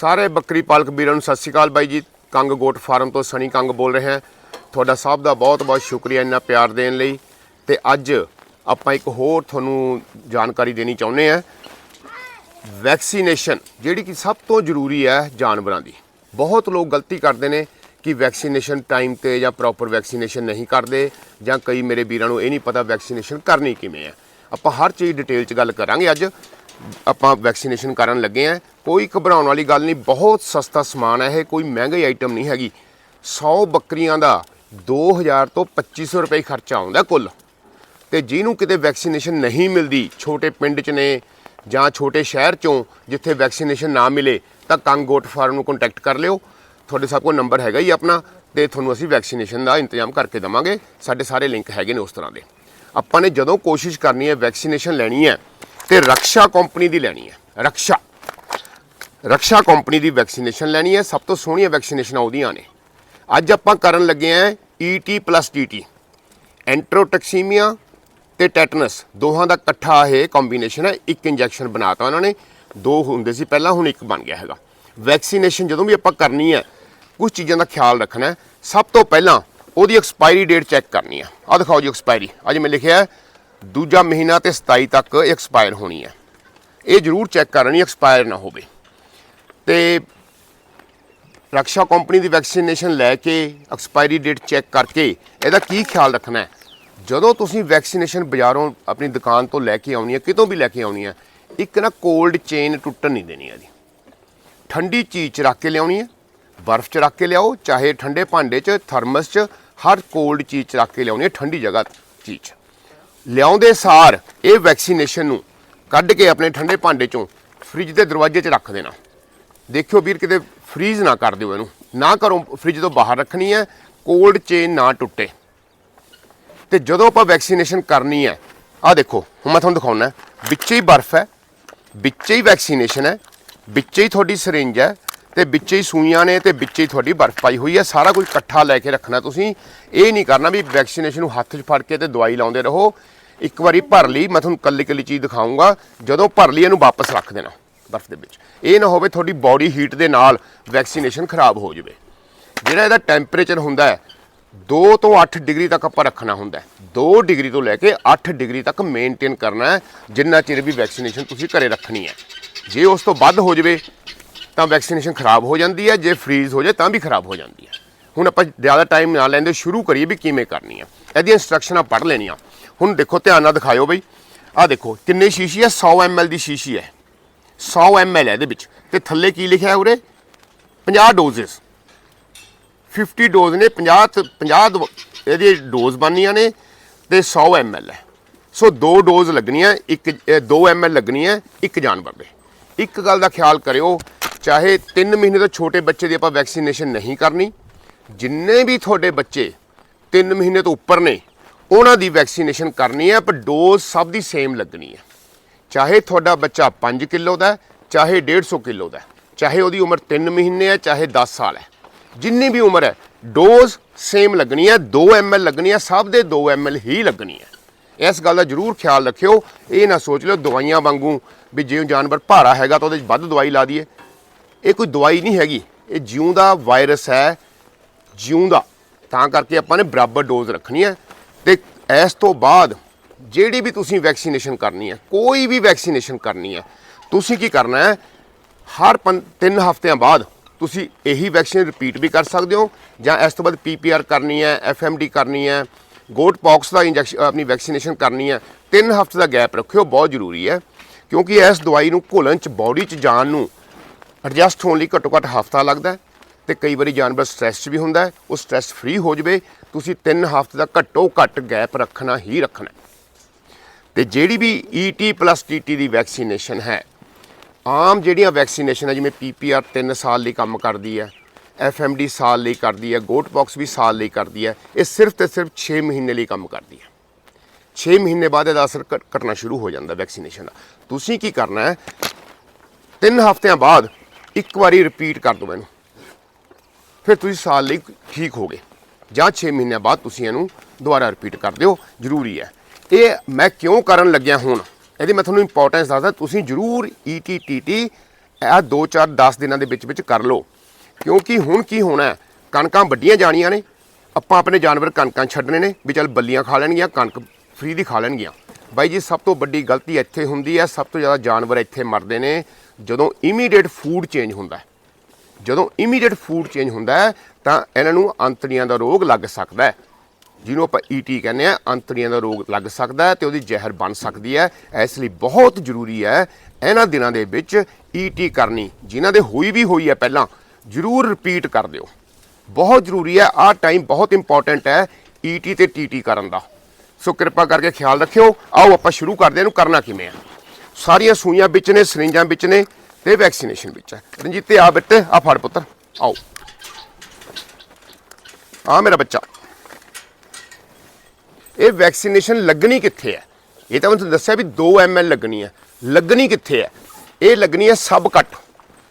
ਸਾਰੇ ਬੱਕਰੀ ਪਾਲਕ ਵੀਰਾਂ ਨੂੰ ਸਤਿ ਸ਼੍ਰੀ ਅਕਾਲ ਬਾਈ ਜੀ। ਕੰਗ ਗੋਟ ਫਾਰਮ ਤੋਂ ਸਣੀ ਕੰਗ ਬੋਲ ਰਿਹਾ ਤੁਹਾਡਾ ਸਭ ਦਾ ਬਹੁਤ ਬਹੁਤ ਸ਼ੁਕਰੀਆ ਇੰਨਾ ਪਿਆਰ ਦੇਣ ਲਈ। ਤੇ ਅੱਜ ਆਪਾਂ ਇੱਕ ਹੋਰ ਤੁਹਾਨੂੰ ਜਾਣਕਾਰੀ ਦੇਣੀ ਚਾਹੁੰਦੇ ਹਾਂ। ਵੈਕਸੀਨੇਸ਼ਨ, ਜਿਹੜੀ ਕਿ ਸਭ ਤੋਂ ਜ਼ਰੂਰੀ ਹੈ ਜਾਨਵਰਾਂ ਦੀ। ਬਹੁਤ ਲੋਕ ਗਲਤੀ ਕਰਦੇ ਨੇ ਕਿ ਵੈਕਸੀਨੇਸ਼ਨ ਟਾਈਮ ਤੇ ਜਾਂ ਪ੍ਰੋਪਰ ਵੈਕਸੀਨੇਸ਼ਨ ਨਹੀਂ ਕਰਦੇ ਜਾਂ ਕਈ ਮੇਰੇ ਵੀਰਾਂ ਨੂੰ ਇਹ ਨਹੀਂ ਪਤਾ ਵੈਕਸੀਨੇਸ਼ਨ ਕਰਨੀ ਕਿਵੇਂ ਹੈ। ਆਪਾਂ ਹਰ ਚੀਜ਼ ਡਿਟੇਲ 'ਚ ਗੱਲ ਕਰਾਂਗੇ ਅੱਜ। ਆਪਾਂ ਵੈਕਸੀਨੇਸ਼ਨ ਕਰਨ ਲੱਗੇ ਆ ਕੋਈ ਘਬਰਾਉਣ ਵਾਲੀ ਗੱਲ ਨਹੀਂ, ਬਹੁਤ ਸਸਤਾ ਸਮਾਨ ਹੈ ਇਹ, ਕੋਈ ਮਹਿੰਗੀ ਆਈਟਮ ਨਹੀਂ ਹੈਗੀ। 100 ਬੱਕਰੀਆਂ ਦਾ 2000 ਤੋਂ 2500 ਰੁਪਏ ਖਰਚਾ ਆਉਂਦਾ ਕੁੱਲ। ਤੇ ਜਿਹਨੂੰ ਕਿਤੇ ਵੈਕਸੀਨੇਸ਼ਨ ਨਹੀਂ ਮਿਲਦੀ, ਛੋਟੇ ਪਿੰਡ 'ਚ ਨੇ ਜਾਂ ਛੋਟੇ ਸ਼ਹਿਰ 'ਚੋਂ ਜਿੱਥੇ ਵੈਕਸੀਨੇਸ਼ਨ ਨਾ ਮਿਲੇ, ਤਾਂ ਕੰਗੋਟ ਫਾਰਮ ਨੂੰ ਕੰਟੈਕਟ ਕਰ ਲਿਓ। ਤੁਹਾਡੇ ਸਭ ਕੋਲ ਨੰਬਰ ਹੈਗਾ ਹੀ ਆਪਣਾ, ਤੇ ਤੁਹਾਨੂੰ ਅਸੀਂ ਵੈਕਸੀਨੇਸ਼ਨ ਦਾ ਇੰਤਜ਼ਾਮ ਕਰਕੇ ਦਵਾਂਗੇ। ਸਾਡੇ ਸਾਰੇ ਲਿੰਕ ਹੈਗੇ ਨੇ ਉਸ ਤਰ੍ਹਾਂ ਦੇ। ਆਪਾਂ ਨੇ ਜਦੋਂ ਕੋਸ਼ਿਸ਼ ਕਰਨੀ ਹੈ ਵੈਕਸੀਨੇਸ਼ਨ ਲੈਣੀ ਹੈ ਤੇ ਰਕਸ਼ਾ ਕੰਪਨੀ ਦੀ ਲੈਣੀ ਹੈ। ਰਕਸ਼ਾ। ਰਕਸ਼ਾ ਕੰਪਨੀ ਦੀ ਵੈਕਸੀਨੇਸ਼ਨ ਲੈਣੀ ਹੈ। ਸਭ ਤੋਂ ਸੋਹਣੀਆਂ ਵੈਕਸੀਨੇਸ਼ਨਾਂ ਉਹਦੀਆਂ ਨੇ। ਅੱਜ ਆਪਾਂ ਕਰਨ ਲੱਗੇ ਆਂ E ET DT ਐਂਟਰੋਟੈਕਸੀਮੀਆ ਤੇ ਟੈਟਨਸ ਦੋਹਾਂ ਦਾ ਇਕੱਠਾ ਇਹ ਕੰਬੀਨੇਸ਼ਨ ਹੈ। ਇੱਕ ਇੰਜੈਕਸ਼ਨ ਬਣਾਤਾ ਉਹਨਾਂ ਨੇ। ਦੋ ਹੁੰਦੇ ਸੀ ਪਹਿਲਾਂ, ਹੁਣ ਇੱਕ ਬਣ ਗਿਆ ਹੈਗਾ। ਵੈਕਸੀਨੇਸ਼ਨ ਜਦੋਂ ਵੀ ਆਪਾਂ ਕਰਨੀ ਹੈ ਕੁਝ ਚੀਜ਼ਾਂ ਦਾ ਖਿਆਲ ਰੱਖਣਾ ਸਭ ਤੋਂ ਪਹਿਲਾਂ ਉਹਦੀ ਐਕਸਪਾਇਰੀ ਡੇਟ ਚੈੱਕ ਕਰਨੀ ਹੈ। ਆ ਦਿਖਾਓ ਜੀ ਐਕਸਪਾਇਰੀ ਅੱਜ ਮੈਂ ਲਿਖਿਆ ਦੂਜਾ ਮਹੀਨਾ ਤੇ 27 ਤੱਕ ਐਕਸਪਾਇਰ ਹੋਣੀ ਹੈ। ਇਹ ਜ਼ਰੂਰ ਚੈੱਕ ਕਰਨੀ ਐਕਸਪਾਇਰ ਨਾ ਹੋਵੇ। ਤੇ ਰਕਸ਼ਾ ਕੰਪਨੀ ਦੀ ਵੈਕਸੀਨੇਸ਼ਨ ਲੈ ਕੇ ਐਕਸਪਾਇਰੀ ਡੇਟ ਚੈੱਕ ਕਰਕੇ ਇਹਦਾ ਕੀ ਖਿਆਲ ਰੱਖਣਾ ਹੈ? ਜਦੋਂ ਤੁਸੀਂ ਵੈਕਸੀਨੇਸ਼ਨ ਬਾਜ਼ਾਰੋਂ ਆਪਣੀ ਦੁਕਾਨ ਤੋਂ ਲੈ ਕੇ ਆਉਣੀ ਹੈ, ਕਿਤੋਂ ਵੀ ਲੈ ਕੇ ਆਉਣੀ ਹੈ, ਇੱਕ ਨਾ ਕੋਲਡ ਚੇਨ ਟੁੱਟਣ ਨਹੀਂ ਦੇਣੀ ਇਹਦੀ ਠੰਡੀ ਚੀਜ਼ ਚ ਰੱਖ ਕੇ ਲਿਆਉਣੀ ਹੈ, ਬਰਫ਼ ਚ ਰੱਖ ਕੇ ਲਿਆਓ, ਚਾਹੇ ਠੰਡੇ ਭਾਂਡੇ ਚ ਥਰਮਸ ਚ, ਹਰ ਕੋਲਡ ਚੀਜ਼ ਚ ਰੱਖ ਕੇ ਲਿਆਉਣੀ ਹੈ, ਠੰਡੀ ਜਗ੍ਹਾ ਚੀਜ਼ 'ਚ। ਲਿਆਉਂਦੇ ਸਾਰ ਇਹ ਵੈਕਸੀਨੇਸ਼ਨ ਨੂੰ ਕੱਢ ਕੇ ਆਪਣੇ ਠੰਡੇ ਭਾਂਡੇ ਚੋਂ ਫ੍ਰਿਜ ਦੇ ਦਰਵਾਜ਼ੇ 'ਚ ਰੱਖ ਦੇਣਾ। ਦੇਖਿਓ ਵੀਰ, ਕਿਤੇ ਫ੍ਰੀਜ਼ ਨਾ ਕਰ ਦਿਓ ਇਹਨੂੰ। ਨਾ ਘਰੋਂ ਫ੍ਰਿਜ ਤੋਂ ਬਾਹਰ ਰੱਖਣੀ ਹੈ ਕੋਲਡ ਚੇਨ ਨਾ ਟੁੱਟੇ। ਤੇ ਜਦੋਂ ਆਪਾਂ ਵੈਕਸੀਨੇਸ਼ਨ ਕਰਨੀ ਹੈ, ਆਹ ਦੇਖੋ, ਹੁਣ ਮੈਂ ਤੁਹਾਨੂੰ ਦਿਖਾਉਣਾ ਵਿੱਚੇ ਹੀ ਬਰਫ਼ ਹੈ, ਵਿੱਚੇ ਹੀ ਵੈਕਸੀਨੇਸ਼ਨ ਹੈ, ਵਿੱਚੇ ਹੀ ਤੁਹਾਡੀ ਸਿਰਿੰਜ ਹੈ, ਤੇ ਵਿੱਚੇ ਹੀ ਸੂਈਆਂ ਨੇ, ਤੇ ਵਿੱਚੇ ਹੀ ਤੁਹਾਡੀ ਬਰਫ਼ ਪਾਈ ਹੋਈ ਹੈ। ਸਾਰਾ ਕੁਝ ਇਕੱਠਾ ਲੈ ਕੇ ਰੱਖਣਾ ਤੁਸੀਂ। ਇਹ ਨਹੀਂ ਕਰਨਾ ਵੀ ਵੈਕਸੀਨੇਸ਼ਨ ਨੂੰ ਹੱਥ 'ਚ ਫੜ ਕੇ ਤੇ ਦਵਾਈ ਲਾਉਂਦੇ ਰਹੋ। ਇੱਕ ਵਾਰੀ ਭਰ ਲਈ, ਮੈਂ ਤੁਹਾਨੂੰ ਕੱਲੀ ਕੱਲੀ ਚੀਜ਼ ਦਿਖਾਉਂਗਾ ਜਦੋਂ ਭਰ ਲਈ, ਇਹਨੂੰ ਵਾਪਸ ਰੱਖ ਦੇਣਾ ਬਰਫ਼ ਦੇ ਵਿੱਚ। ਇਹ ਨਾ ਹੋਵੇ ਤੁਹਾਡੀ ਬਾਡੀ ਹੀਟ ਦੇ ਨਾਲ ਵੈਕਸੀਨੇਸ਼ਨ ਖਰਾਬ ਹੋ ਜਾਵੇ। ਜਿਹੜਾ ਇਹਦਾ ਟੈਂਪਰੇਚਰ ਹੁੰਦਾ ਹੈ 2 ਤੋਂ 8 ਡਿਗਰੀ ਤੱਕ ਆਪਾਂ ਰੱਖਣਾ ਹੁੰਦਾ ਹੈ। 2 ਡਿਗਰੀ ਤੋਂ ਲੈ ਕੇ 8 ਡਿਗਰੀ ਤੱਕ ਮੇਨਟੇਨ ਕਰਨਾ ਹੈ, ਜਿੰਨਾ ਚਿਰ ਵੀ ਵੈਕਸੀਨੇਸ਼ਨ ਤੁਸੀਂ ਘਰੇ ਰੱਖਣੀ ਹੈ। ਜੇ ਉਸ ਤੋਂ ਵੱਧ ਹੋ ਜਾਵੇ, ਤਾਂ ਵੈਕਸੀਨੇਸ਼ਨ ਖਰਾਬ ਹੋ ਜਾਂਦੀ ਹੈ। ਜੇ ਫ੍ਰੀਜ਼ ਹੋ ਜਾਏ, ਤਾਂ ਵੀ ਖਰਾਬ ਹੋ ਜਾਂਦੀ ਹੈ। ਹੁਣ ਆਪਾਂ ਜ਼ਿਆਦਾ ਟਾਈਮ ਨਾ ਲੈਂਦੇ, ਸ਼ੁਰੂ ਕਰੀਏ ਵੀ ਕਿਵੇਂ ਕਰਨੀ ਹੈ। ਇਹਦੀਆਂ ਇਨਸਟਰਕਸ਼ਨਾਂ ਪੜ੍ਹ ਲੈਣੀਆਂ। ਹੁਣ ਦੇਖੋ ਧਿਆਨ ਨਾਲ ਦਿਖਾਇਓ ਬਈ। ਆਹ ਦੇਖੋ, ਕਿੰਨੇ ਸ਼ੀਸ਼ੀ ਹੈ 100 ml ਦੀ ਸ਼ੀਸ਼ੀ ਹੈ। 100 ml ਹੈ ਇਹਦੇ ਵਿੱਚ। ਤੇ ਥੱਲੇ ਕੀ ਲਿਖਿਆ ਹੈ ਉਰੇ? 50 ਡੋਜ਼ਸ 50 ਡੋਜ਼ ਨੇ 50 ਤੇ 50 ਦਵ- ਇਹਦੀ ਡੋਜ਼ ਬਣਨੀਆਂ ਨੇ ਤੇ 100 ml ਹੈ। ਸੋ ਦੋ ਡੋਜ਼ ਲੱਗਣੀਆਂ, ਇੱਕ 2 ml ਲੱਗਣੀ ਹੈ ਇੱਕ ਜਾਨਵਰ ਦੇ। ਇੱਕ ਗੱਲ ਦਾ ਖਿਆਲ ਕਰਿਓ, ਚਾਹੇ 3 ਮਹੀਨੇ ਤੋਂ ਛੋਟੇ ਬੱਚੇ ਦੀ ਆਪਾਂ ਵੈਕਸੀਨੇਸ਼ਨ ਨਹੀਂ ਕਰਨੀ, ਜਿੰਨੇ ਵੀ ਤੁਹਾਡੇ ਬੱਚੇ 3 ਮਹੀਨੇ ਤੋਂ ਉੱਪਰ ਨੇ ਉਹਨਾਂ ਦੀ ਵੈਕਸੀਨੇਸ਼ਨ ਕਰਨੀ ਹੈ ਪਰ ਡੋਜ਼ ਸਭ ਦੀ ਸੇਮ ਲੱਗਣੀ ਹੈ। ਚਾਹੇ ਤੁਹਾਡਾ ਬੱਚਾ 5 ਕਿਲੋ ਦਾ ਹੈ, ਚਾਹੇ 150 ਕਿਲੋ ਦਾ ਚਾਹੇ ਉਹਦੀ ਉਮਰ 3 ਮਹੀਨੇ ਹੈ ਚਾਹੇ 10 ਸਾਲ ਹੈ। ਜਿੰਨੀ ਵੀ ਉਮਰ ਹੈ ਡੋਜ਼ ਸੇਮ ਲੱਗਣੀ ਹੈ 2 ml ਲੱਗਣੀ ਹੈ ਸਭ ਦੇ 2 ml ਹੀ ਲੱਗਣੀ ਹੈ। ਇਸ ਗੱਲ ਦਾ ਜ਼ਰੂਰ ਖਿਆਲ ਰੱਖਿਓ ਇਹ ਨਾ ਸੋਚ ਲਿਓ ਦਵਾਈਆਂ ਵਾਂਗੂ ਵੀ ਜਿਉਂ ਜਾਨਵਰ ਭਾਰਾ ਹੈਗਾ ਤਾਂ ਉਹਦੇ 'ਚ ਵੱਧ ਦਵਾਈ ਲਾ ਦਈਏ। ਇਹ ਕੋਈ ਦਵਾਈ ਨਹੀਂ ਹੈਗੀ ਇਹ ਜਿਉਂ ਦਾ ਵਾਇਰਸ ਹੈ ਜਿਉਂ ਦਾ। ਤਾਂ ਕਰਕੇ ਆਪਾਂ ਨੇ ਬਰਾਬਰ ਡੋਜ਼ ਰੱਖਣੀ ਹੈ। ਇਸ ਤੋਂ ਬਾਅਦ ਜਿਹੜੀ ਵੀ ਤੁਸੀਂ ਵੈਕਸੀਨੇਸ਼ਨ ਕਰਨੀ ਹੈ, ਕੋਈ ਵੀ ਵੈਕਸੀਨੇਸ਼ਨ ਕਰਨੀ ਹੈ, ਤੁਸੀਂ ਕੀ ਕਰਨਾ ਹੈ? ਹਰ 3 ਹਫ਼ਤਿਆਂ ਬਾਅਦ ਤੁਸੀਂ ਇਹੀ ਵੈਕਸੀਨ ਰਿਪੀਟ ਵੀ ਕਰ ਸਕਦੇ ਹੋ ਜਾਂ ਇਸ ਤੋਂ ਬਾਅਦ ਪੀਪੀਆਰ ਕਰਨੀ ਹੈ ਐਫਐਮਡੀ ਕਰਨੀ ਹੈ ਗੋਟ ਪੌਕਸ ਦਾ ਇੰਜੈਕਸ਼ਨ ਆਪਣੀ ਵੈਕਸੀਨੇਸ਼ਨ ਕਰਨੀ ਹੈ 3 ਹਫ਼ਤੇ ਦਾ ਗੈਪ ਰੱਖਿਓ, ਬਹੁਤ ਜ਼ਰੂਰੀ ਹੈ, ਕਿਉਂਕਿ ਇਸ ਦਵਾਈ ਨੂੰ ਘੁਲਣ ਚ ਬਾਡੀ ਚ ਜਾਣ ਨੂੰ ਐਡਜਸਟ ਹੋਣ ਲਈ ਘੱਟੋ ਘੱਟ ਹਫਤਾ ਲੱਗਦਾ ਹੈ। ਤੇ ਕਈ ਵਾਰੀ ਜਾਨਵਰ ਸਟ੍ਰੈਸ 'ਚ ਵੀ ਹੁੰਦਾ ਹੈ। ਉਹ ਸਟ੍ਰੈਸ ਫ੍ਰੀ ਹੋ ਜਵੇ, ਤੁਸੀਂ 3 ਹਫ਼ਤੇ ਦਾ ਘੱਟੋ ਘੱਟ ਗੈਪ ਰੱਖਣਾ ਹੀ ਰੱਖਣਾ ਹੈ। ਤੇ ਜਿਹੜੀ ਵੀ E ET TT ਦੀ ਵੈਕਸੀਨੇਸ਼ਨ ਹੈ, ਆਮ ਜਿਹੜੀਆਂ ਵੈਕਸੀਨੇਸ਼ਨ ਹੈ, ਜਿਵੇਂ PPR 3 ਸਾਲ ਲਈ ਕੰਮ ਕਰਦੀ ਹੈ FMD ਸਾਲ ਲਈ ਕਰਦੀ ਹੈ ਗੋਟਪੌਕਸ ਵੀ ਸਾਲ ਲਈ ਕਰਦੀ ਹੈ, ਇਹ ਸਿਰਫ ਤੇ ਸਿਰਫ 6 ਮਹੀਨੇ ਲਈ ਕੰਮ ਕਰਦੀ ਹੈ। 6 ਮਹੀਨੇ ਬਾਅਦ ਇਹਦਾ ਅਸਰ ਘਟ- ਘਟਣਾ ਸ਼ੁਰੂ ਹੋ ਜਾਂਦਾ ਵੈਕਸੀਨੇਸ਼ਨ ਦਾ। ਤੁਸੀਂ ਕੀ ਕਰਨਾ ਹੈ, ਤਿੰਨ ਹਫ਼ਤਿਆਂ ਬਾਅਦ ਇੱਕ ਵਾਰੀ ਰਿਪੀਟ ਕਰ ਦਿਓ ਇਹਨੂੰ ਫਿਰ ਤੁਸੀਂ ਸਾਲ ਲਈ ਠੀਕ ਹੋਗੇ। ਜਾਂ 6 ਮਹੀਨਿਆਂ ਬਾਅਦ ਤੁਸੀਂ ਇਹਨੂੰ ਦੁਬਾਰਾ ਰਿਪੀਟ ਕਰ ਦਿਓ, ਜ਼ਰੂਰੀ ਹੈ। ਇਹ ਮੈਂ ਕਿਉਂ ਕਰਨ ਲੱਗਿਆ ਹੁਣ? ਇਹਦੀ ਮੈਂ ਤੁਹਾਨੂੰ ਇੰਪੋਰਟੈਂਸ ਦੱਸਦਾ, ਤੁਸੀਂ ਜ਼ਰੂਰ E ETTT ਇਹ 2-4 10 ਦਿਨਾਂ ਦੇ ਵਿੱਚ ਵਿੱਚ ਕਰ ਲਓ। ਕਿਉਂਕਿ ਹੁਣ ਕੀ ਹੋਣਾ ਕਣਕਾਂ ਵੱਡੀਆਂ ਜਾਣੀਆਂ ਨੇ। ਆਪਾਂ ਆਪਣੇ ਜਾਨਵਰ ਕਣਕਾਂ ਛੱਡਣੇ ਨੇ ਵੀ ਚੱਲ ਬੱਲੀਆਂ ਖਾ ਲੈਣਗੀਆਂ, ਕਣਕ ਫ੍ਰੀ ਦੀ ਖਾ ਲੈਣਗੀਆਂ। ਬਾਈ ਜੀ, ਸਭ ਤੋਂ ਵੱਡੀ ਗਲਤੀ ਇੱਥੇ ਹੁੰਦੀ ਹੈ, ਸਭ ਤੋਂ ਜ਼ਿਆਦਾ ਜਾਨਵਰ ਇੱਥੇ ਮਰਦੇ ਨੇ। ਜਦੋਂ ਇਮੀਡੀਏਟ ਫੂਡ ਚੇਂਜ ਹੁੰਦਾ ਜਦੋਂ ਇਮੀਡੀਏਟ ਫੂਡ ਚੇਂਜ ਹੁੰਦਾ ਹੈ, ਤਾਂ ਇਹਨਾਂ ਨੂੰ ਅੰਤੜੀਆਂ ਦਾ ਰੋਗ ਲੱਗ ਸਕਦਾ ਹੈ। ਜਿਹਨੂੰ ਆਪਾਂ ਈਟੀ ਕਹਿੰਦੇ ਆ ਅੰਤੜੀਆਂ ਦਾ ਰੋਗ ਲੱਗ ਸਕਦਾ ਹੈ ਤੇ ਉਹਦੀ ਜ਼ਹਿਰ ਬਣ ਸਕਦੀ ਹੈ। ਇਸ ਲਈ ਬਹੁਤ ਜ਼ਰੂਰੀ ਹੈ ਇਹਨਾਂ ਦਿਨਾਂ ਦੇ ਵਿੱਚ ਈਟੀ ਕਰਨੀ, ਜਿਨ੍ਹਾਂ ਦੇ ਹੋਈ ਵੀ ਹੋਈ ਹੈ ਪਹਿਲਾਂ, ਜ਼ਰੂਰ ਰਿਪੀਟ ਕਰ ਦਿਓ। ਬਹੁਤ ਜ਼ਰੂਰੀ ਹੈ, ਆਹ ਟਾਈਮ ਬਹੁਤ ਇੰਪੋਰਟੈਂਟ ਹੈ ਈਟੀ ਤੇ ਟੀਟੀ ਕਰਨ ਦਾ। ਸੋ ਕਿਰਪਾ ਕਰਕੇ ਖਿਆਲ ਰੱਖਿਓ। ਆਓ ਆਪਾਂ ਸ਼ੁਰੂ ਕਰਦੇ ਹਾਂ, ਇਹਨੂੰ ਕਰਨਾ ਕਿਵੇਂ ਆ ਸਾਰੀਆਂ ਸੂਈਆਂ ਵਿੱਚ ਨੇ, ਸਰਿੰਜਾਂ ਵਿੱਚ ਨੇ ਤੇ ਵੈਕਸੀਨੇਸ਼ਨ ਵਿੱਚ ਹੈ ਰਣਜੀਤ ਤੇ ਆ ਬੇਟੇ, ਆ ਫੜ ਪੁੱਤਰ। ਆਓ। ਆ ਮੇਰਾ ਬੱਚਾ। ਇਹ ਵੈਕਸੀਨੇਸ਼ਨ ਲੱਗਣੀ ਕਿੱਥੇ ਹੈ? ਇਹ ਤਾਂ ਮੈਂ ਤੁਹਾਨੂੰ ਦੱਸਿਆ ਵੀ 2 ml ਲੱਗਣੀ ਹੈ। ਲੱਗਣੀ ਕਿੱਥੇ ਹੈ? ਇਹ ਲੱਗਣੀ ਹੈ ਸਬ ਕੱਟ।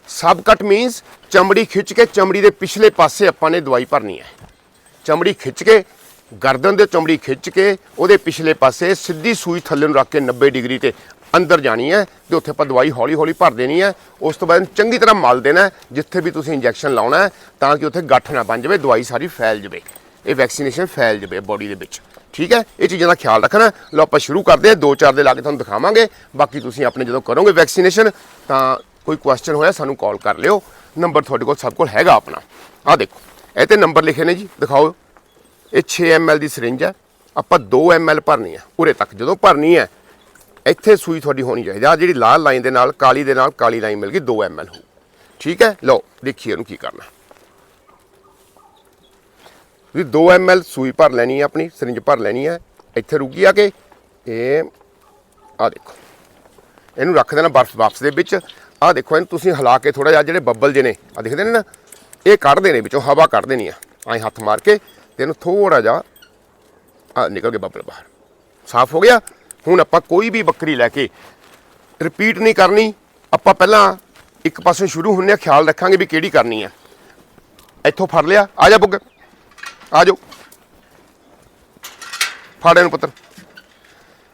ਸਬ ਕੱਟ ਮੀਨਸ ਚਮੜੀ ਖਿੱਚ ਕੇ ਚਮੜੀ ਦੇ ਪਿਛਲੇ ਪਾਸੇ ਆਪਾਂ ਨੇ ਦਵਾਈ ਭਰਨੀ ਹੈ। ਚਮੜੀ ਖਿੱਚ ਕੇ, ਗਰਦਨ ਦੇ ਚਮੜੀ ਖਿੱਚ ਕੇ, ਉਹਦੇ ਪਿਛਲੇ ਪਾਸੇ ਸਿੱਧੀ ਸੂਈ ਥੱਲੇ ਨੂੰ ਰੱਖ ਕੇ 90 ਡਿਗਰੀ ਤੇ ਅੰਦਰ ਜਾਣੀ ਹੈ ਤੇ ਉੱਥੇ ਆਪਾਂ ਦਵਾਈ ਹੌਲੀ ਹੌਲੀ ਭਰ ਦੇਣੀ ਹੈ। ਉਸ ਤੋਂ ਬਾਅਦ ਚੰਗੀ ਤਰ੍ਹਾਂ ਮਲ ਦੇਣਾ ਜਿੱਥੇ ਵੀ ਤੁਸੀਂ ਇੰਜੈਕਸ਼ਨ ਲਾਉਣਾ ਹੈ, ਤਾਂ ਕਿ ਉੱਥੇ ਗੱਠ ਨਾ ਬਣ ਜਾਵੇ, ਦਵਾਈ ਸਾਰੀ ਫੈਲ ਜਾਵੇ। ਇਹ ਵੈਕਸੀਨੇਸ਼ਨ ਫੈਲ ਜਾਵੇ ਬੋਡੀ ਦੇ ਵਿੱਚ। ਠੀਕ ਹੈ? ਇਹ ਚੀਜ਼ਾਂ ਦਾ ਖਿਆਲ ਰੱਖਣਾ ਹੈ। ਲਓ, ਆਪਾਂ ਸ਼ੁਰੂ ਕਰਦੇ ਹਾਂ ਦੋ ਚਾਰ ਦੇ ਲਾ ਕੇ ਤੁਹਾਨੂੰ ਦਿਖਾਵਾਂਗੇ। ਬਾਕੀ ਤੁਸੀਂ ਆਪਣੇ ਜਦੋਂ ਕਰੋਗੇ ਵੈਕਸੀਨੇਸ਼ਨ, ਤਾਂ ਕੋਈ ਕੁਐਸਚਨ ਹੋਇਆ ਸਾਨੂੰ ਕਾਲ ਕਰ ਲਿਓ। ਨੰਬਰ ਤੁਹਾਡੇ ਕੋਲ ਸਭ ਕੋਲ ਹੈਗਾ ਆਪਣਾ। ਆਹ ਦੇਖੋ, ਇਹ ਤੇ ਨੰਬਰ ਲਿਖੇ ਨੇ ਜੀ, ਦਿਖਾਓ। ਇਹ 6 ml ਦੀ ਸਿਰਿੰਜ ਹੈ। ਆਪਾਂ 2 ml ਭਰਨੀ ਹੈ, ਉਰੇ ਤੱਕ ਜਦੋਂ ਭਰਨੀ ਹੈ ਇੱਥੇ ਸੂਈ ਤੁਹਾਡੀ ਹੋਣੀ ਚਾਹੀਦੀ ਆ। ਜਿਹੜੀ ਲਾਲ ਲਾਈਨ ਦੇ ਨਾਲ, ਕਾਲੀ ਦੇ ਨਾਲ ਕਾਲੀ ਲਾਈਨ ਮਿਲ ਗਈ 2 ml ਹੋ ਠੀਕ ਹੈ? ਲਓ, ਦੇਖੀਏ ਇਹਨੂੰ ਕੀ ਕਰਨਾ। ਵੀ 2 ml ਸੂਈ ਭਰ ਲੈਣੀ ਹੈ ਆਪਣੀ, ਸਰਿੰਜ ਭਰ ਲੈਣੀ ਹੈ ਇੱਥੇ ਰੁਕੀ ਆ ਕੇ, ਇਹ ਆ ਦੇਖੋ। ਇਹਨੂੰ ਰੱਖ ਦੇਣਾ ਬਰਫ ਬਾਕਸ ਦੇ ਵਿੱਚ। ਆ ਦੇਖੋ, ਇਹਨੂੰ ਤੁਸੀਂ ਹਿਲਾ ਕੇ ਥੋੜਾ ਜਿਹਾ ਜਿਹੜੇ ਬੱਬਲ ਜਿਹੇ ਨੇ ਆ ਦਿਖਦੇ ਨੇ ਨਾ, ਇਹ ਕੱਢਦੇ ਨੇ ਵਿੱਚੋਂ, ਹਵਾ ਕੱਢ ਦੇਣੀ ਆ। ਐਂ ਹੱਥ ਮਾਰ ਕੇ ਤੇ ਇਹਨੂੰ ਥੋੜਾ ਜਿਹਾ ਆ ਨਿਕਲ ਕੇ ਬੱਬਲ ਬਾਹਰ। ਸਾਫ਼ ਹੋ ਗਿਆ। ਹੁਣ ਆਪਾਂ ਕੋਈ ਵੀ ਬੱਕਰੀ ਲੈ ਕੇ ਰਿਪੀਟ ਨਹੀਂ ਕਰਨੀ, ਆਪਾਂ ਪਹਿਲਾਂ ਇੱਕ ਪਾਸੇ ਸ਼ੁਰੂ ਹੁੰਨੇ ਆ, ਖਿਆਲ ਰੱਖਾਂਗੇ ਵੀ ਕਿਹੜੀ ਕਰਨੀ ਆ। ਇੱਥੋਂ ਫੜ ਲਿਆ, ਆ ਜਾ ਬੁੱਗ, ਆ ਜਾਓ। ਫੜ ਨੂੰ ਪੁੱਤਰ।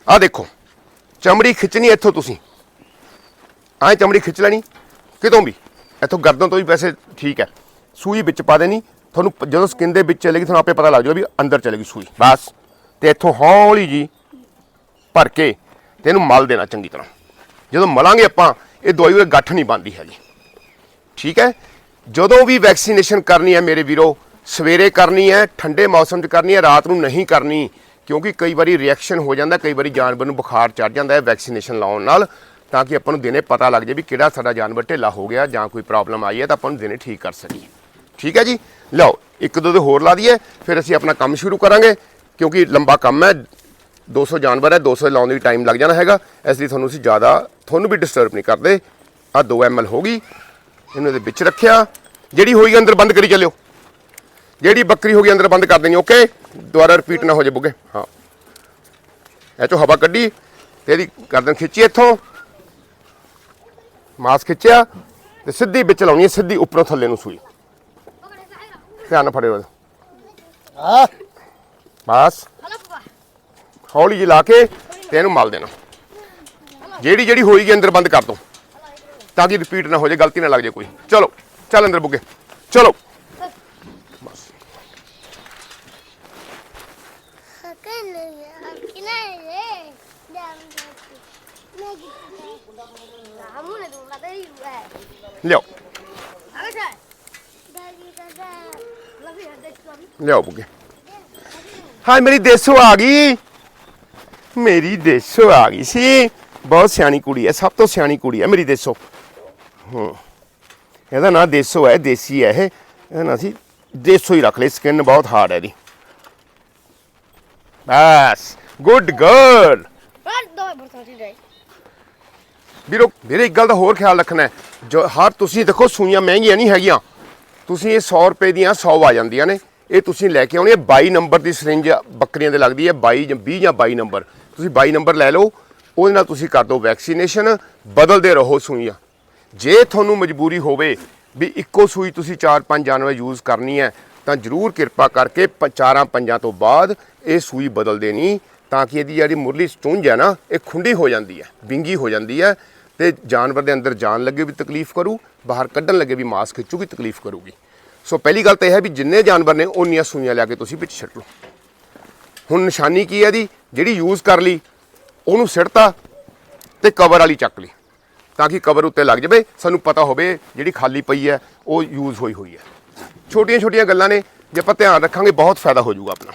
ਆ ਦੇਖੋ, ਚਮੜੀ ਖਿੱਚਣੀ ਇੱਥੋਂ ਤੁਸੀਂ। ਐਂ ਚਮੜੀ ਖਿੱਚ ਲੈਣੀ, ਕਿਤੋਂ ਵੀ। ਇੱਥੋਂ ਗਰਦਨ ਤੋਂ ਵੀ ਵੈਸੇ ਠੀਕ ਹੈ ਸੂਈ ਵਿੱਚ ਪਾ ਦੇਣੀ, ਤੁਹਾਨੂੰ ਜਦੋਂ ਸਕਿਨ ਦੇ ਵਿੱਚ ਚਲੇਗੀ, ਤੁਹਾਨੂੰ ਆਪੇ ਪਤਾ ਲੱਗ ਜਾਊਗਾ ਵੀ ਅੰਦਰ ਚਲੇਗੀ ਸੂਈ। ਬਸ। ਤੇ ਇੱਥੋਂ ਹੌਲੀ ਜੀ ਭਰ ਕੇ ਤੇ ਇਹਨੂੰ ਮਲ ਦੇਣਾ ਚੰਗੀ ਤਰ੍ਹਾਂ। ਜਦੋਂ ਮਲਾਂਗੇ ਆਪਾਂ, ਇਹ ਦਵਾਈ ਉਹ ਗੱਠ ਨਹੀਂ ਬਣਦੀ ਹੈਗੀ। ਠੀਕ ਹੈ? ਜਦੋਂ ਵੀ ਵੈਕਸੀਨੇਸ਼ਨ ਕਰਨੀ ਹੈ ਮੇਰੇ ਵੀਰੋ, ਸਵੇਰੇ ਕਰਨੀ ਹੈ, ਠੰਡੇ ਮੌਸਮ 'ਚ ਕਰਨੀ ਹੈ, ਰਾਤ ਨੂੰ ਨਹੀਂ ਕਰਨੀ, ਕਿਉਂਕਿ ਕਈ ਵਾਰੀ ਰਿਐਕਸ਼ਨ ਹੋ ਜਾਂਦਾ, ਕਈ ਵਾਰੀ ਜਾਨਵਰ ਨੂੰ ਬੁਖਾਰ ਚੜ ਜਾਂਦਾ ਹੈ ਵੈਕਸੀਨੇਸ਼ਨ ਲਾਉਣ ਨਾਲ, ਤਾਂ ਕਿ ਆਪਾਂ ਨੂੰ ਦਿਨੇ ਪਤਾ ਲੱਗ ਜਾਏ ਵੀ ਕਿਹੜਾ ਸਾਡਾ ਜਾਨਵਰ ਢਿੱਲਾ ਹੋ ਗਿਆ ਜਾਂ ਕੋਈ ਪ੍ਰੋਬਲਮ ਆਈ ਹੈ, ਤਾਂ ਆਪਾਂ ਨੂੰ ਦਿਨੇ ਠੀਕ ਕਰ ਸਕੀਏ। ਠੀਕ ਹੈ ਜੀ? ਲਓ ਇੱਕ ਦੋ ਦੇ ਹੋਰ ਲਾ ਦਈਏ, ਫਿਰ ਅਸੀਂ ਆਪਣਾ ਕੰਮ ਸ਼ੁਰੂ ਕਰਾਂਗੇ, ਕਿਉਂਕਿ ਲੰਬਾ ਕੰਮ ਹੈ 200 ਜਾਨਵਰ ਹੈ 200 ਲਾਉਣ ਦੀ ਟਾਈਮ ਲੱਗ ਜਾਣਾ ਹੈਗਾ। ਇਸ ਲਈ ਤੁਹਾਨੂੰ ਅਸੀਂ ਜ਼ਿਆਦਾ ਤੁਹਾਨੂੰ ਵੀ ਡਿਸਟਰਬ ਨਹੀਂ ਕਰਦੇ। ਆ 2 ml ਹੋ ਗਈ। ਇਹਨੂੰ ਇਹਦੇ ਵਿੱਚ ਰੱਖਿਆ। ਜਿਹੜੀ ਹੋਈ ਅੰਦਰ ਬੰਦ ਕਰੀ ਚੱਲਿਓ। ਜਿਹੜੀ ਬੱਕਰੀ ਹੋ ਗਈ ਅੰਦਰ ਬੰਦ ਕਰ ਦੇਣੀ ਓਕੇ ਦੁਬਾਰਾ ਰਿਪੀਟ ਨਾ ਹੋ ਜਾਏ ਬੁੱਗੇ। ਹਾਂ। ਇਹ ਚੋਂ ਹਵਾ ਕੱਢੀ ਤੇ ਇਹਦੀ ਗਰਦਨ ਖਿੱਚੀ ਇੱਥੋਂ। ਮਾਸ ਖਿੱਚਿਆ ਤੇ ਸਿੱਧੀ ਵਿੱਚ ਲਾਉਣੀ ਹੈ ਸਿੱਧੀ ਉੱਪਰੋਂ ਥੱਲੇ ਨੂੰ ਸੂਈ। ਧਿਆਨ ਨਾਲ ਫੜਿਓ ਆ ਬਸ ਹੌਲੀ ਜਿਹੀ ਲਾ ਕੇ ਤੇ ਇਹਨੂੰ ਮਲ ਦੇਣਾ। ਜਿਹੜੀ ਜਿਹੜੀ ਹੋਏਗੀ ਅੰਦਰ ਬੰਦ ਕਰ ਦੋ। ਤਾਂ ਕਿ ਰਿਪੀਟ ਨਾ ਹੋ ਜਾਏ, ਗਲਤੀ ਨਾ ਲੱਗ ਜਾਏ ਕੋਈ। ਚਲੋ, ਚੱਲ ਅੰਦਰ ਬੁੱਗੇ। ਚਲੋ। ਲਿਆਓ। ਲਿਆਓ ਬੁੱਗੇ। ਹਾਂ ਮੇਰੀ ਦੇਸੋ ਆ ਗਈ। ਮੇਰੀ ਦੇਸੋ ਆ ਗਈ ਸੀ। ਬਹੁਤ ਸਿਆਣੀ ਕੁੜੀ ਹੈ ਸਭ ਤੋਂ ਸਿਆਣੀ ਕੁੜੀ ਹੈ ਮੇਰੀ ਦੇਸੋ। ਹੂੰ। ਇਹਦਾ ਨਾਂ ਦੇਸੋ ਹੈ ਦੇਸੀ ਹੈ ਇਹ। ਇਹਦਾ ਨਾਂ ਸੀ ਦੇਸੋ ਹੀ ਰੱਖ ਲੈ ਸਕਿਨ ਬਹੁਤ ਹਾਰਡ ਹੈ ਇਹਦੀ। ਬਸ ਗੁੱਡ ਗਰਲ ਵੀਰੋ ਵੀਰੇ ਇੱਕ ਗੱਲ ਦਾ ਹੋਰ ਖਿਆਲ ਰੱਖਣਾ ਹੈ। ਜੋ ਹਰ ਤੁਸੀਂ ਦੇਖੋ ਸੂਈਆਂ ਮਹਿੰਗੀਆਂ ਨਹੀਂ ਹੈਗੀਆਂ। ਤੁਸੀਂ ਇਹ 100 ਰੁਪਏ ਦੀਆਂ 100 ਆ ਜਾਂਦੀਆਂ ਨੇ। ਇਹ ਤੁਸੀਂ ਲੈ ਕੇ ਆਉਣੀ ਹੈ 22 ਨੰਬਰ ਦੀ ਸਿਰਿੰਜ ਬੱਕਰੀਆਂ ਦੇ ਲੱਗਦੀ ਹੈ 22 ਜਾਂ 20 ਜਾਂ 22 ਨੰਬਰ। ਤੁਸੀਂ 22 ਨੰਬਰ ਲੈ ਲਓ, ਉਹਦੇ ਨਾਲ ਤੁਸੀਂ ਕਰ ਦਿਓ ਵੈਕਸੀਨੇਸ਼ਨ ਬਦਲਦੇ ਰਹੋ ਸੂਈਆਂ। ਜੇ ਤੁਹਾਨੂੰ ਮਜਬੂਰੀ ਹੋਵੇ ਵੀ ਇੱਕੋ ਸੂਈ ਤੁਸੀਂ 4-5 ਜਾਨਵਰ ਯੂਜ਼ ਕਰਨੀ ਹੈ, ਤਾਂ ਜਰੂਰ ਕਿਰਪਾ ਕਰਕੇ ਪ- ਚਾਰਾਂ ਪੰਜਾਂ ਤੋਂ ਬਾਅਦ ਇਹ ਸੂਈ ਬਦਲ ਦੇਣੀ ਤਾਂ ਕਿ ਇਹਦੀ ਜਿਹੜੀ ਮੁਰਲੀ ਸਟੁੰਜ ਹੈ ਨਾ, ਇਹ ਖੁੰਡੀ ਹੋ ਜਾਂਦੀ ਹੈ ਵਿੰਗੀ ਹੋ ਜਾਂਦੀ ਹੈ ਤੇ ਜਾਨਵਰ ਦੇ ਅੰਦਰ ਜਾਣ ਲੱਗੇ ਵੀ ਤਕਲੀਫ ਕਰੂ, ਬਾਹਰ ਕੱਢਣ ਲੱਗੇ ਵੀ ਮਾਸ ਖਿੱਚੂਗੀ, ਤਕਲੀਫ ਕਰੂਗੀ। ਸੋ ਪਹਿਲੀ ਗੱਲ ਤਾਂ ਇਹ ਹੈ ਵੀ ਜਿੰਨੇ ਜਾਨਵਰ ਨੇ ਓਨੀਆਂ ਸੂਈਆਂ ਲਿਆ ਕੇ ਤੁਸੀਂ ਵਿੱਚ ਛੱਡ ਲਓ। ਹੁਣ ਨਿਸ਼ਾਨੀ ਕੀ ਹੈ ਦੀ ਜਿਹੜੀ ਯੂਜ਼ ਕਰ ਲਈ, ਉਹਨੂੰ ਸਿੜਤਾ ਤੇ ਕਵਰ ਵਾਲੀ ਚੱਕ ਲਈ, ਤਾਂ ਕਿ ਕਵਰ ਉੱਤੇ ਲੱਗ ਜਾਵੇ। ਸਾਨੂੰ ਪਤਾ ਹੋਵੇ ਜਿਹੜੀ ਖਾਲੀ ਪਈ ਹੈ, ਉਹ ਯੂਜ਼ ਹੋਈ ਹੋਈ ਹੈ। ਛੋਟੀਆਂ ਛੋਟੀਆਂ ਗੱਲਾਂ ਨੇ, ਜੇ ਆਪਾਂ ਧਿਆਨ ਰੱਖਾਂਗੇ, ਬਹੁਤ ਫਾਇਦਾ ਹੋ ਜਾਊਗਾ ਆਪਣਾ।